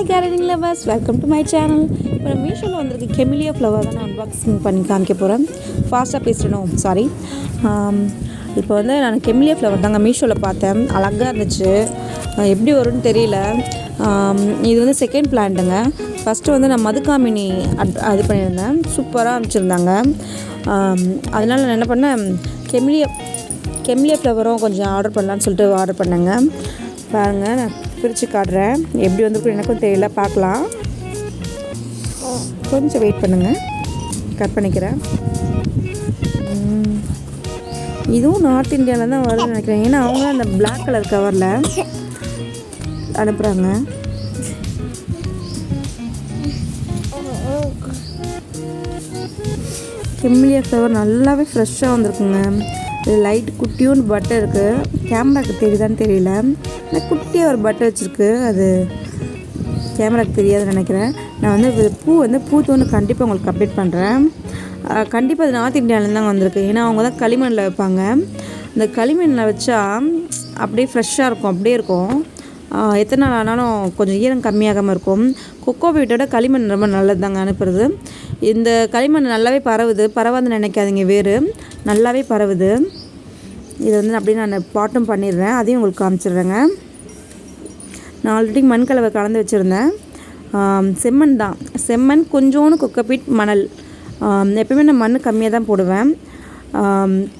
Lovers welcome to my channel இப்போ நம்ம மீஷோவில் வந்திருக்கு கெமிலியா ஃப்ளவர் தான் நான் அன்பாக்சிங் பண்ணி காமிக்க போகிறேன் ஃபாஸ்ட்டாக பேசிடணும் சாரி இப்போ வந்து நான் கெமிலியா ஃப்ளவர் தாங்க மீஷோவில் பார்த்தேன். அழகாக இருந்துச்சு. எப்படி வரும்னு தெரியல. இது வந்து செகண்ட் பிளான்ட்டுங்க ஃபஸ்ட்டு வந்து நான் மதுக்காமினி அட் இது பண்ணியிருந்தேன். சூப்பராக அனுப்பிச்சிருந்தாங்க. அதனால் நான் என்ன பண்ணேன்? கெமிலியா கெமிலியா ஃப்ளவரும் கொஞ்சம் ஆர்டர் பண்ணலான்னு சொல்லிட்டு ஆர்டர் பண்ணேங்க. பாருங்கள் நான் பிரித்து காட்டுறேன். எப்படி வந்து எனக்கும் தெரியல. பார்க்கலாம். கொஞ்சம் வெயிட் பண்ணுங்கள் கட் பண்ணிக்கிறேன். இதுவும் நார்த் இந்தியாவில் தான் வருதுன்னு நினைக்கிறேன். ஏன்னா அவங்க அந்த பிளாக் கலர் கவரில் அனுப்புகிறாங்க செம்மிலியா ஃப்ளவர் நல்லாவே ஃப்ரெஷ்ஷாக வந்திருக்குங்க. லைட் குட்டியும் பட்டர் இருக்குது கேமராக்கு தெரியுதான்னு தெரியல. ஆனால் குட்டியாக ஒரு பட்டர் வச்சுருக்கு. அது கேமராக்கு தெரியாதுன்னு நினைக்கிறேன். நான் வந்து பூ வந்து பூ தோணு கண்டிப்பாக உங்களுக்கு அப்டேட் பண்ணுறேன் கண்டிப்பாக அது நார்த் இந்தியாவிலேருந்து தான் வந்திருக்கு. ஏன்னா அவங்க தான் களிமண்ணில் வைப்பாங்க. இந்த களிமண்ணில் வச்சா அப்படியே ஃப்ரெஷ்ஷாக இருக்கும். அப்படியே இருக்கும். எத்தனை நாள் ஆனாலும் கொஞ்சம் ஈரம் கம்மியாகாமல் இருக்கும். கொக்கோ வீட்டோட களிமண் ரொம்ப நல்லது தாங்க அனுப்புறது. இந்த களிமண் நல்லாவே பரவுது. பரவாதுன்னு நினைக்காதீங்க வேறு. நல்லாவே பரவுது. இதை வந்து அப்படியே நான் பாட்டும் பண்ணிடுறேன். அதையும் உங்களுக்கு காமிச்சிடுறேங்க. நான் ஆல்ரெடி மண் கலவை கலந்து வச்சுருந்தேன். செம்மண் தான். செம்மண் கொஞ்சோன்னு கொக்கப்பீட் மணல். ஆம், எப்பயுமே நான் மண் கம்மியாக தான் போடுவேன்.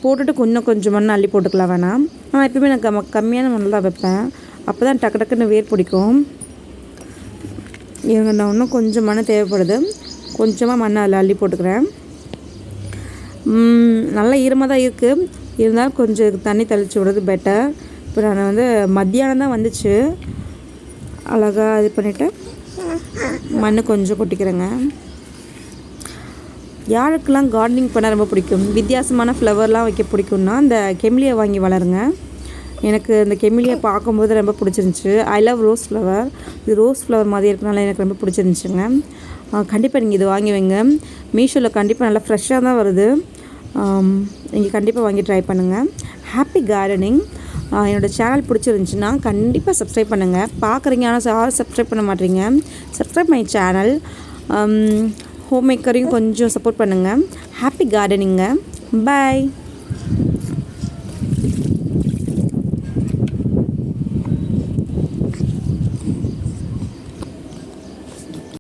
போட்டுட்டு கொஞ்சம் கொஞ்சம் மண் அள்ளி போட்டுக்கலாம் வேணாம். ஆனால் எப்பயுமே நான் கம் கம்மியான மணல் தான் வைப்பேன். அப்போ தான் டக்கு டக்குன்னு வேர் பிடிக்கும். இவங்க நான் இன்னும் கொஞ்சம் மண் தேவைப்படுது. கொஞ்சமாக மண்ணை அதில் அள்ளி போட்டுக்கிறேன். நல்லா ஈரமாக தான் இருக்குது இருந்தாலும் கொஞ்சம் தண்ணி தெளித்து விடுறது பெட்டர் இப்போ நான் வந்து மத்தியானம் தான் வந்துச்சு. அழகாக இது பண்ணிவிட்டு மண் கொஞ்சம் கொட்டிக்கிறேங்க. யாருக்கெல்லாம் கார்டனிங் பண்ண ரொம்ப பிடிக்கும். வித்தியாசமான ஃப்ளவர்லாம் வைக்க பிடிக்கும்னா அந்த கெமிலியை வாங்கி வளருங்க. எனக்கு இந்த கெமிலியை பார்க்கும்போது ரொம்ப பிடிச்சிருந்துச்சி. ஐ லவ் ரோஸ் ஃப்ளவர் இது ரோஸ் ஃப்ளவர் மாதிரி இருக்கனால எனக்கு ரொம்ப பிடிச்சிருந்துச்சுங்க. கண்டிப்பாக நீங்கள் இது வாங்கி வைங்க. மீஷோவில் கண்டிப்பாக நல்லா ஃப்ரெஷ்ஷாக தான் வருது. நீங்கள் கண்டிப்பாக வாங்கி ட்ரை பண்ணுங்கள் ஹாப்பி கார்டனிங் என்னோடய சேனல் பிடிச்சிருந்துச்சுன்னா கண்டிப்பாக சப்ஸ்கிரைப் பண்ணுங்கள் பார்க்குறீங்க ஆனால் யாரும் சப்ஸ்கிரைப் பண்ண மாட்டீங்க. சப்ஸ்கிரைப் மை சேனல் ஹோம் மேக்கரையும் கொஞ்சம் சப்போர்ட் பண்ணுங்கள் ஹாப்பி கார்டனிங்க பாய்